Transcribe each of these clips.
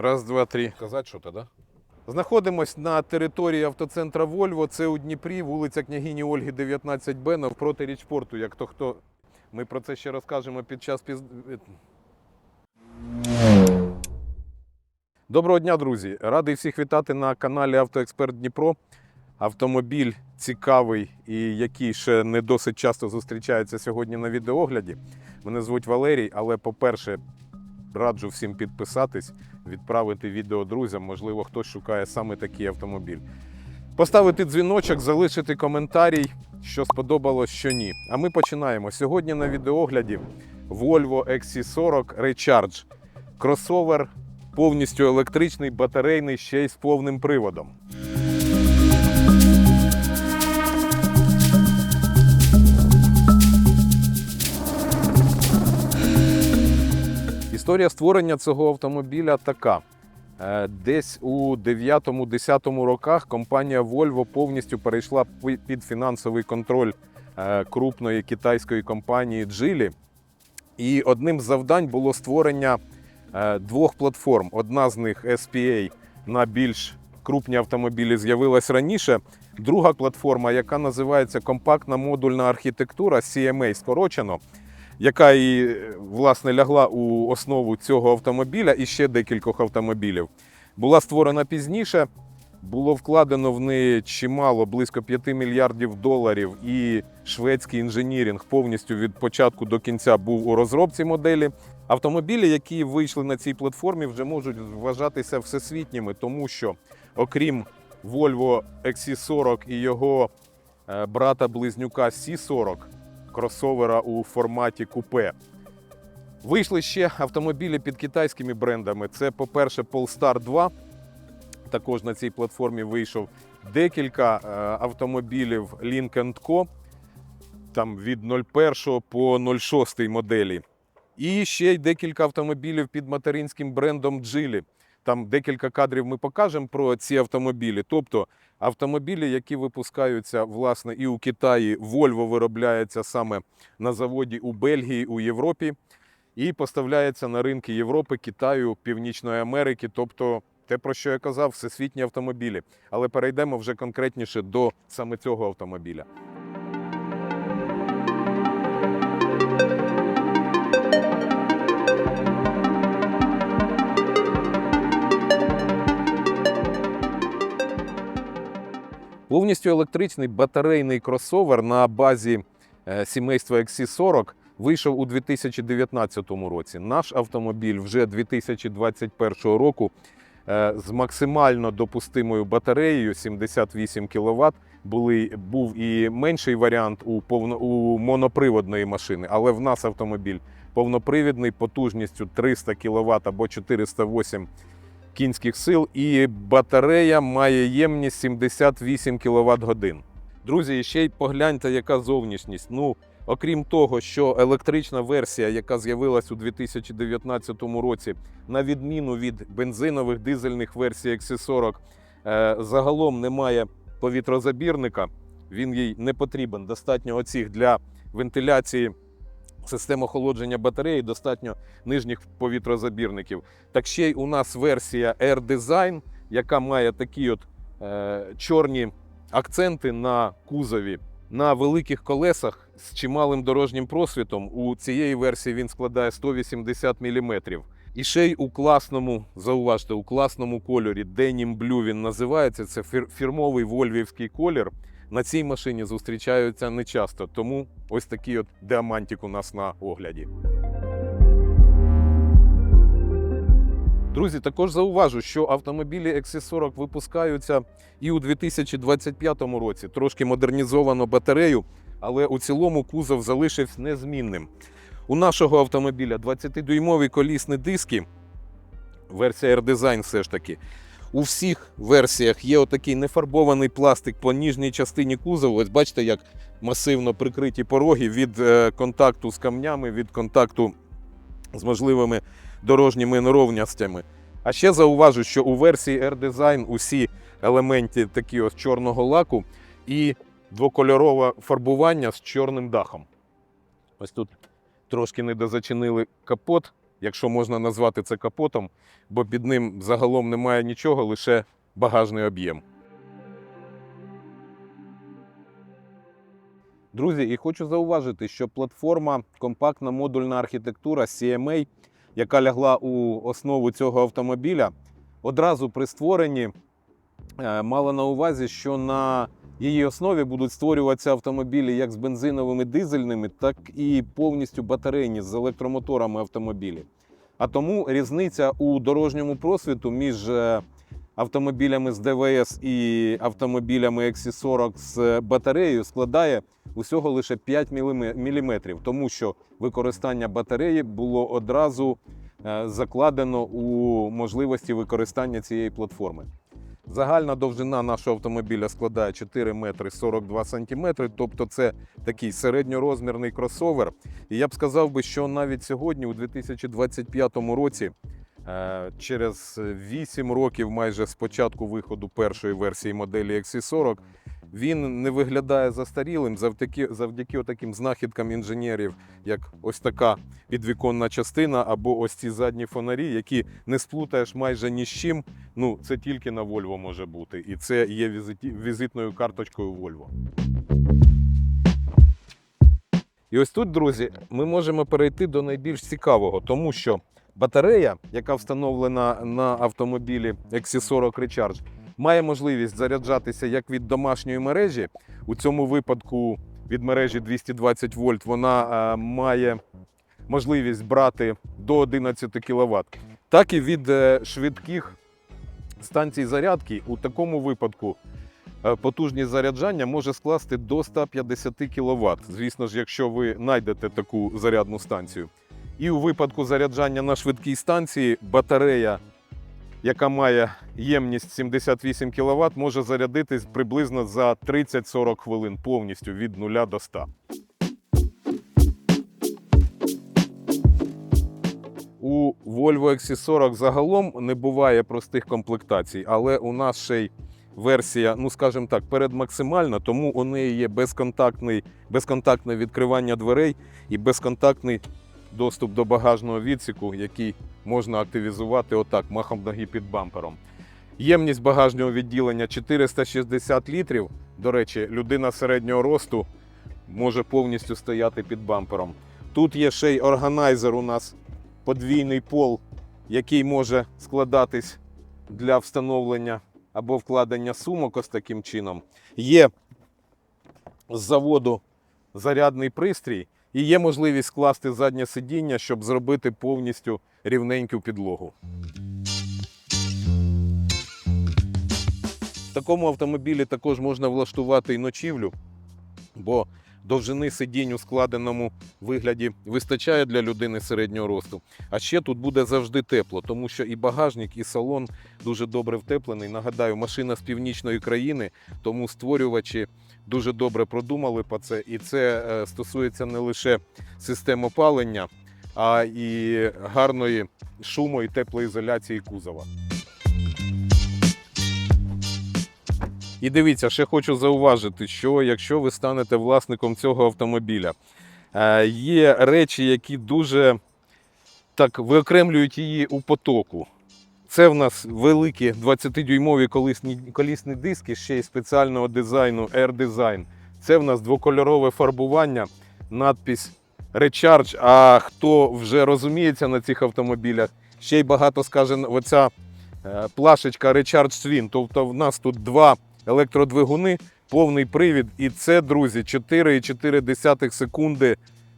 Раз, два, три. Сказати що то, да? Знаходимось на території автоцентра Вольво. Це у Дніпрі, вулиця княгині Ольги, 19Б, навпроти річпорту. Як то хто. Ми про це ще розкажемо під час піз... Доброго дня, друзі! Радий всіх вітати на каналі Автоексперт Дніпро. Автомобіль цікавий і який ще не досить часто зустрічається сьогодні на відеогляді. Мене звуть Валерій, але, по-перше, раджу всім підписатись, відправити відео друзям. Можливо, хтось шукає саме такий автомобіль. Поставити дзвіночок, залишити коментарій, що сподобалось, що ні. А ми починаємо. Сьогодні на відеогляді Volvo XC40 Recharge. Кросовер повністю електричний, батарейний, ще й з повним приводом. Історія створення цього автомобіля така. Е, Десь у 9-10 роках компанія Volvo повністю перейшла під фінансовий контроль е, крупної китайської компанії Geely. І одним з завдань було створення е, двох платформ. Одна з них SPA на більш крупні автомобілі з'явилась раніше. Друга платформа, яка називається компактна модульна архітектура CMA скорочено, яка і е, власне лягла у основу цього автомобіля і ще декількох автомобілів. Була створена пізніше. Було вкладено в неї чимало, близько 5 мільярдів доларів, і шведський інженірінг повністю від початку до кінця був у розробці моделі. Автомобілі, які вийшли на цій платформі, вже можуть вважатися всесвітніми, тому що, окрім Volvo XC40 і його е, брата-близнюка C40, кросовера у форматі купе. Вийшли ще автомобілі під китайськими брендами. Це, по-перше, Polestar 2. Також на цій платформі вийшов декілька е, автомобілів Link Co. Там від 01 по 06 моделі. І ще й декілька автомобілів під материнським брендом Geely. Там декілька кадрів ми покажемо про ці автомобілі. Тобто автомобілі, які випускаються власне і у Китаї, Volvo виробляється саме на заводі у Бельгії, у Європі, і поставляється на ринки Європи, Китаю, Північної Америки. Тобто те, про що я казав, всесвітні автомобілі. Але перейдемо вже конкретніше до саме цього автомобіля. Повністю електричний батарейний кросовер на базі е, сімейства XC40 вийшов у 2019 році. Наш автомобіль вже 2021 року е, з максимально допустимою батареєю 78 кВт. Були, був і менший варіант у, повно, у моноприводної машини, але в нас автомобіль повнопривідний потужністю 300 кВт або 408 кінських сил, і батарея має ємність 78 кВт годин. Друзі, ще й погляньте, яка зовнішність. Ну, окрім того, що електрична версія, яка з'явилась у 2019 році, на відміну від бензинових дизельних версій XC40, е, загалом не має повітрозабірника. Він їй не потрібен. Достатньо оцих для вентиляції систем охолодження батареї, достатньо нижніх повітрозабірників. Так ще й у нас версія Air Design, яка має такі от е, чорні акценти на кузові. На великих колесах з чималим дорожнім просвітом у цієї версії він складає 180 мм. І ще й у класному, зауважте, у класному кольорі Denim Blue він називається. Це фір- фірмовий вольвівський колір. На цій машині зустрічаються нечасто, тому ось такий от діамантик у нас на огляді. Друзі, також зауважу, що автомобілі XC40 випускаються і у 2025 році. Трошки модернізовано батарею, але у цілому кузов залишився незмінним. У нашого автомобіля 20-дюймові колісні диски, версія R-Design все ж таки. У всіх версіях є отакий нефарбований пластик по ніжній частині кузову. Ось бачите, як масивно прикриті пороги від е, контакту з камнями, від контакту з можливими дорожніми неровностями. А ще зауважу, що у версії R-Design усі елементи такі ось чорного лаку і двокольорове фарбування з чорним дахом. Ось тут трошки не дозачинили капот. Якщо можна назвати це капотом, бо під ним загалом немає нічого, лише багажний об'єм. Друзі, і хочу зауважити, що платформа компактна модульна архітектура CMA, яка лягла у основу цього автомобіля, одразу при створенні е, мала на увазі, що на її основі будуть створюватися автомобілі як з бензиновими дизельними, так і повністю батарейні з електромоторами автомобілі. А тому різниця у дорожньому просвіту між е, автомобілями з ДВС і автомобілями XC40 з батареєю складає усього лише 5 мм, тому що використання батареї було одразу е, закладено у можливості використання цієї платформи. Загальна довжина нашого автомобіля складає 4 метри 42 сантиметри, тобто це такий середньорозмірний кросовер. І я б сказав би, що навіть сьогодні, у 2025 році, е, через 8 років майже з початку виходу першої версії моделі XC40, він не виглядає застарілим завдяки, завдяки таким знахідкам інженерів, як ось така підвіконна частина або ось ці задні фонарі, які не сплутаєш майже ні з чим. Ну, це тільки на Volvo може бути. І це є візитною карточкою Volvo. І ось тут, друзі, ми можемо перейти до найбільш цікавого, тому що батарея, яка встановлена на автомобілі XC40 Recharge, має можливість заряджатися як від домашньої мережі. У цьому випадку від мережі 220 вольт вона е, має можливість брати до 11 кВт, так і від е, швидких станцій зарядки. У такому випадку е, потужність заряджання може скласти до 150 кВт. Звісно ж, якщо ви знайдете таку зарядну станцію. І у випадку заряджання на швидкій станції батарея, яка має ємність 78 кВт, може зарядитись приблизно за 30-40 хвилин повністю від 0 до 100. У Volvo XC40 загалом не буває простих комплектацій, але у нас ще й версія, ну скажімо так, передмаксимальна, тому у неї є безконтактний, безконтактне відкривання дверей і безконтактний доступ до багажного відсіку, який можна активізувати отак, махом ноги під бампером. Ємність багажного відділення 460 літрів. До речі, людина середнього росту може повністю стояти під бампером. Тут є ще й органайзер у нас подвійний пол, який може складатись для встановлення або вкладення сумок ось таким чином. Є з заводу зарядний пристрій і є можливість скласти заднє сидіння, щоб зробити повністю рівненьку підлогу. В такому автомобілі також можна влаштувати і ночівлю, бо довжини сидінь у складеному вигляді вистачає для людини середнього росту. А ще тут буде завжди тепло, тому що і багажник, і салон дуже добре втеплений. Нагадаю, машина з північної країни, тому створювачі дуже добре продумали по це. І це е, стосується не лише систем опалення, а і гарної шуму і теплоізоляції кузова. І дивіться, ще хочу зауважити, що якщо ви станете власником цього автомобіля, е, є речі, які дуже так виокремлюють її у потоку. Це в нас великі 20-дюймові колісні, колісні диски, ще й спеціального дизайну Air Design. Це в нас двокольорове фарбування, надпись Recharge. А хто вже розуміється на цих автомобілях, ще й багато скаже оця е, плашечка Recharge Swin. Тобто в нас тут два електродвигуни, повний привід. І це, друзі, 4,4 секунди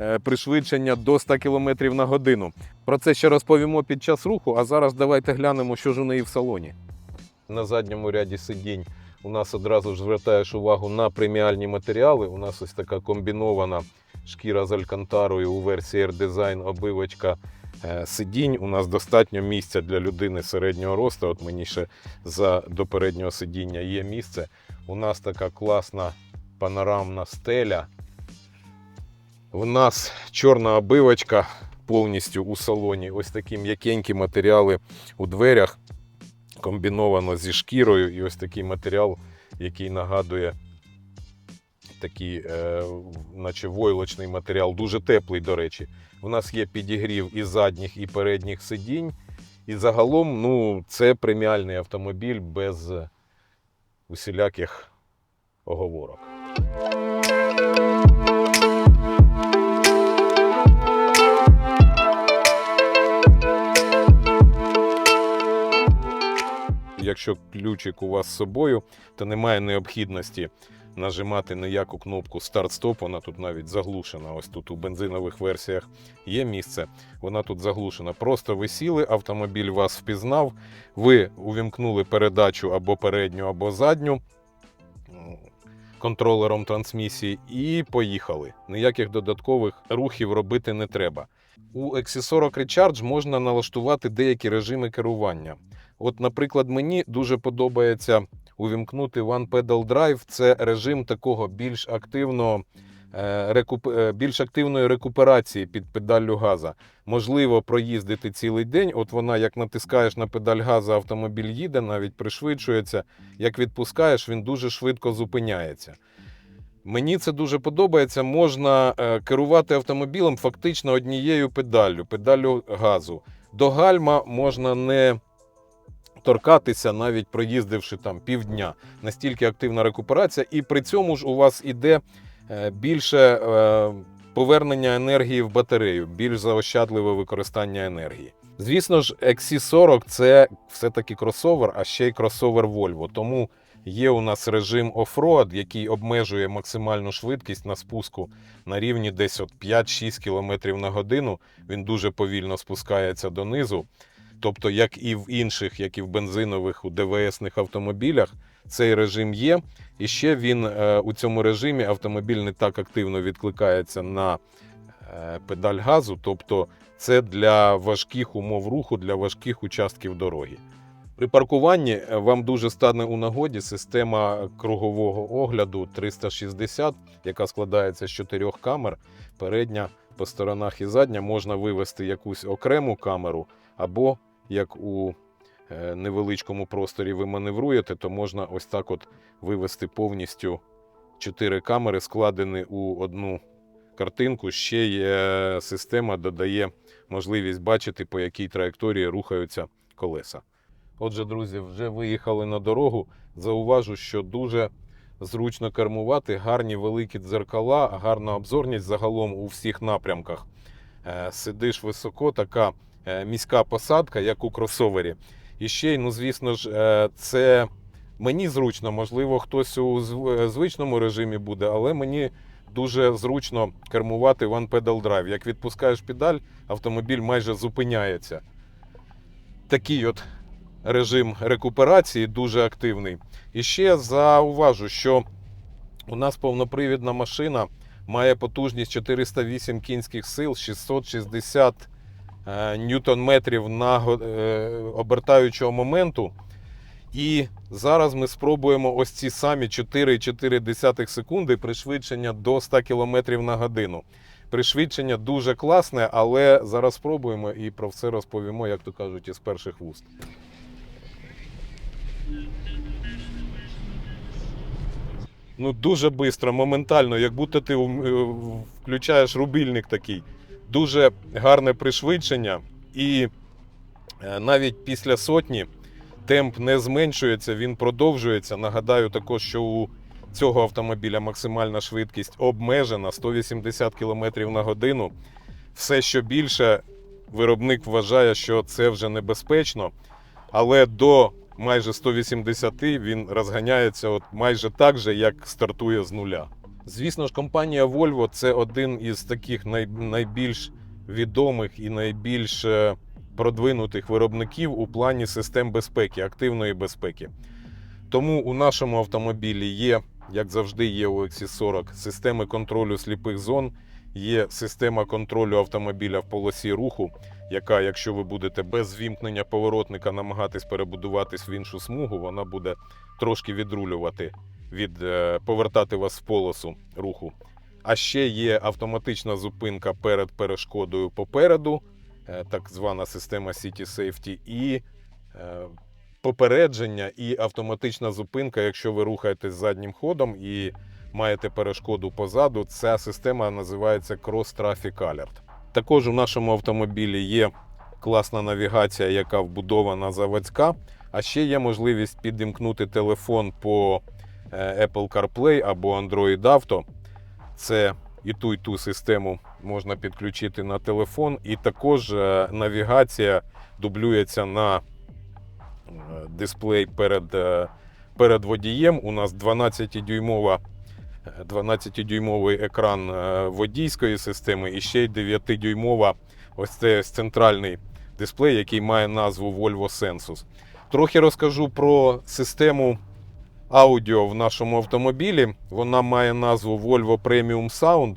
е, пришвидшення до 100 км на годину. Про це ще розповімо під час руху, а зараз давайте глянемо, що ж у неї в салоні. На задньому ряді сидінь у нас одразу ж звертаєш увагу на преміальні матеріали. У нас ось така комбінована шкіра з алькантарою у версії Air Design обивочка сидінь. У нас достатньо місця для людини середнього росту. От мені ще за до переднього сидіння є місце. У нас така класна панорамна стеля. У нас чорна обивочка повністю у салоні. Ось такі м'якенькі матеріали у дверях. Комбіновано зі шкірою, і ось такий матеріал, який нагадує такий, е, наче войлочний матеріал, дуже теплий, до речі. У нас є підігрів і задніх, і передніх сидінь. І загалом, ну, це преміальний автомобіль без усіляких оговорок. Якщо ключик у вас з собою, то немає необхідності нажимати ніяку кнопку старт-стоп. Вона тут навіть заглушена. Ось тут у бензинових версіях є місце. Вона тут заглушена. Просто ви сіли, автомобіль вас впізнав, ви увімкнули передачу або передню, або задню контролером трансмісії і поїхали. Ніяких додаткових рухів робити не треба. У XC40 Recharge можна налаштувати деякі режими керування. От, наприклад, мені дуже подобається увімкнути One Pedal Drive. Це режим такого більш активного. е, е, Більш активної рекуперації під педаллю газа. Можливо проїздити цілий день. От вона, як натискаєш на педаль газа, автомобіль їде, навіть пришвидшується. Як відпускаєш, він дуже швидко зупиняється. Мені це дуже подобається. Можна е, керувати автомобілем фактично однією педаллю, педаллю газу. До гальма можна не торкатися, навіть проїздивши там півдня. Настільки активна рекуперація, і при цьому ж у вас іде е, більше е, повернення енергії в батарею, більш заощадливе використання енергії. Звісно ж, XC40 це все-таки кросовер, а ще й кросовер Volvo. Тому є у нас режим оффроад, який обмежує максимальну швидкість на спуску на рівні десь от 5-6 км на годину. Він дуже повільно спускається донизу. Тобто, як і в інших, як і в бензинових у ДВСних автомобілях, цей режим є. І ще він е, у цьому режимі автомобіль не так активно відкликається на е, педаль газу. Тобто, це для важких умов руху, для важких участків дороги. При паркуванні е, вам дуже стане у нагоді система кругового огляду 360, яка складається з чотирьох камер. Передня по сторонах і задня можна вивести якусь окрему камеру, або як у е, невеличкому просторі ви маневруєте, то можна ось так от вивести повністю чотири камери, складені у одну картинку. Ще є система додає можливість бачити, по якій траєкторії рухаються колеса. Отже, друзі, вже виїхали на дорогу. Зауважу, що дуже зручно кермувати, гарні великі дзеркала, гарна обзорність загалом у всіх напрямках. Е, Сидиш високо, така міська посадка, як у кросовері. І ще ну звісно ж, е, це мені зручно, можливо, хтось у е, звичному режимі буде, але мені дуже зручно кермувати One Pedal Drive. Як відпускаєш педаль, автомобіль майже зупиняється. Такий от режим рекуперації дуже активний. І ще зауважу, що у нас повнопривідна машина має потужність 408 кінських сил, 660 е, ньютон-метрів на е, обертаючого моменту. І зараз ми спробуємо ось ці самі 4,4 секунди пришвидшення до 100 км на годину. Пришвидшення дуже класне, але зараз спробуємо і про все розповімо, як то кажуть, із перших вуст. Ну, дуже швидко, моментально, як будто ти е, включаєш рубільник такий. Дуже гарне пришвидшення, і е, навіть після сотні темп не зменшується, він продовжується. Нагадаю також, що у цього автомобіля максимальна швидкість обмежена 180 км на годину. Все, що більше, виробник вважає, що це вже небезпечно, але до майже 180 він розганяється от майже так же, як стартує з нуля. Звісно ж, компанія Volvo це один із таких най, найбільш відомих і найбільш е, продвинутих виробників у плані систем безпеки, активної безпеки. Тому у нашому автомобілі є, як завжди, є у XC40 системи контролю сліпих зон, є система контролю автомобіля в полосі руху, яка, якщо ви будете без вімкнення поворотника намагатись перебудуватись в іншу смугу, вона буде трошки відрулювати, від, е, повертати вас в полосу руху. А ще є автоматична зупинка перед перешкодою попереду, е, так звана система City Safety, і е, попередження і автоматична зупинка, якщо ви рухаєтесь заднім ходом і маєте перешкоду позаду, ця система називається Cross Traffic Alert. Також у нашому автомобілі є класна навігація, яка вбудована заводська. А ще є можливість підімкнути телефон по Apple CarPlay або Android Auto. Це і ту, і ту систему можна підключити на телефон. І також е, навігація дублюється на е, дисплей перед, е, перед водієм. У нас 12-дюймова 12-дюймовий екран е, водійської системи і ще й 9-дюймова ось це центральний дисплей, який має назву Volvo Sensus. Трохи розкажу про систему аудіо в нашому автомобілі. Вона має назву Volvo Premium Sound.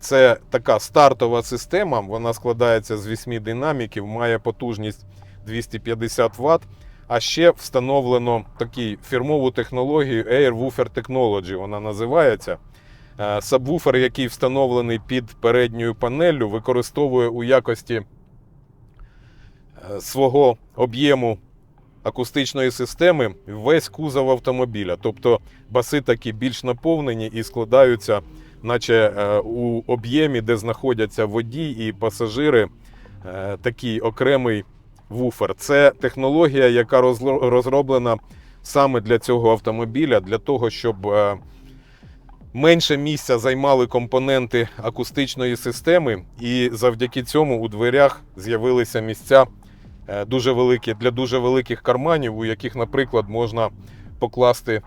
Це така стартова система. Вона складається з 8 динаміків, має потужність 250 Вт. А ще встановлено таку фірмову технологію Air Woofer Technology. Вона називається. Е, Сабвуфер, який встановлений під передньою панеллю, використовує у якості е, свого об'єму акустичної системи весь кузов автомобіля. Тобто баси такі більш наповнені і складаються, наче е, у об'ємі, де знаходяться водій і пасажири, е, такий окремий вуфер. Це технологія, яка розроблена саме для цього автомобіля, для того, щоб е, менше місця займали компоненти акустичної системи, і завдяки цьому у дверях з'явилися місця дуже великі для дуже великих карманів, у яких, наприклад, можна покласти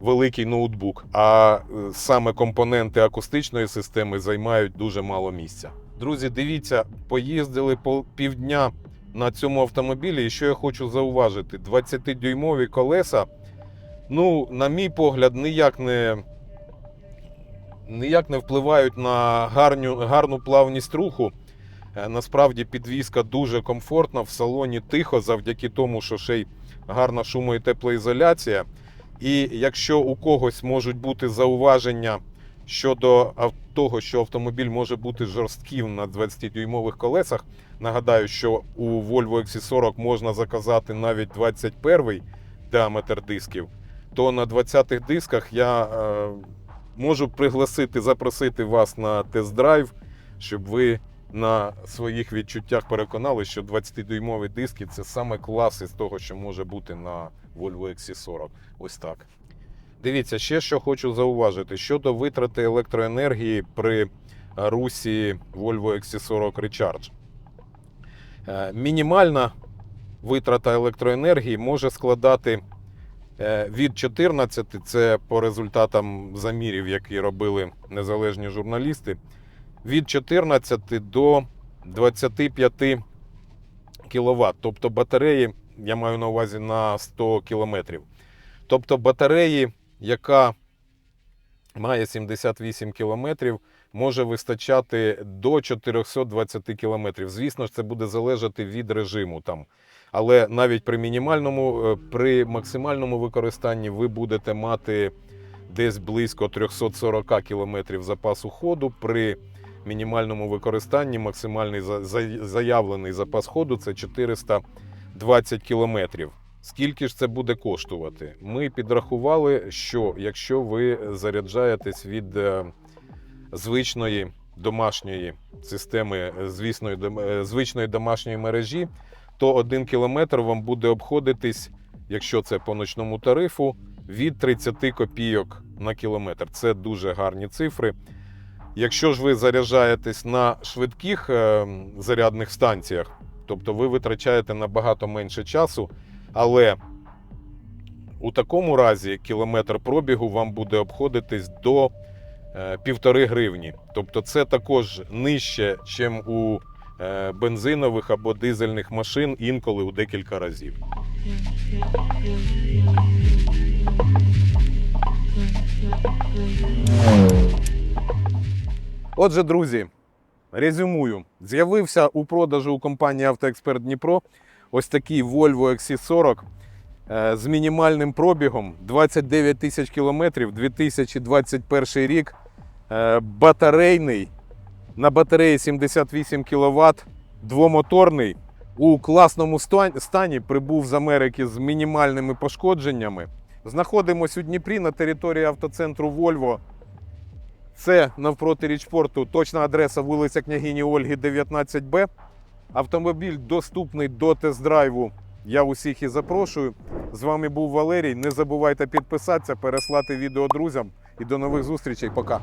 великий ноутбук. А е, саме компоненти акустичної системи займають дуже мало місця. Друзі, дивіться, поїздили по півдня на цьому автомобілі. І що я хочу зауважити: 20-дюймові колеса, ну, на мій погляд, ніяк не ніяк не впливають на гарну, гарну плавність руху. Е, Насправді підвізка дуже комфортна, в салоні тихо, завдяки тому, що ще й гарна шумо- і теплоізоляція. І якщо у когось можуть бути зауваження щодо того, що автомобіль може бути жорстким на 20-дюймових колесах, нагадаю, що у Volvo XC40 можна заказати навіть 21 діаметр дисків, то на 20-х дисках я е, можу пригласити, запросити вас на тест-драйв, щоб ви на своїх відчуттях переконали, що 20-дюймові диски це саме клас із того, що може бути на Volvo XC40. Ось так. Дивіться, ще що хочу зауважити щодо витрати електроенергії при русі Volvo XC40 Recharge. Е, Мінімальна витрата електроенергії може складати е, від 14, це по результатам замірів, які робили незалежні журналісти, від 14 до 25 кВт. Тобто батареї, я маю на увазі на 100 км. Тобто батареї, яка має 78 км, може вистачати до 420 км. Звісно ж, це буде залежати від режиму там. Але навіть при мінімальному, е, при максимальному використанні ви будете мати десь близько 340 км запасу ходу. При мінімальному використанні максимальний за- за- заявлений запас ходу це 420 км. Скільки ж це буде коштувати? Ми підрахували, що якщо ви заряджаєтесь від е, звичної домашньої системи, е, звісної, е, звичної домашньої мережі, то 1 кілометр вам буде обходитись, якщо це по ночному тарифу, від 30 копійок на кілометр. Це дуже гарні цифри. Якщо ж ви заряджаєтесь на швидких е, зарядних станціях, тобто ви витрачаєте набагато менше часу, але у такому разі кілометр пробігу вам буде обходитись до е, півтори гривні. Тобто це також нижче, ніж у е, бензинових або дизельних машин, інколи у декілька разів. Отже, друзі, резюмую. З'явився у продажу у компанії Автоексперт Дніпро ось такий Volvo XC40 е, з мінімальним пробігом 29 тисяч кілометрів, 2021 рік. Е, Батарейний на батареї 78 кВт, двомоторний. У класному стані прибув з Америки з мінімальними пошкодженнями. Знаходимось у Дніпрі на території автоцентру Volvo. Це навпроти річпорту точна адреса вулиця Княгині Ольги, 19Б. Автомобіль доступний до тест-драйву. Я усіх і запрошую. З вами був Валерій. Не забувайте підписатися, переслати відео друзям і до нових зустрічей. Пока.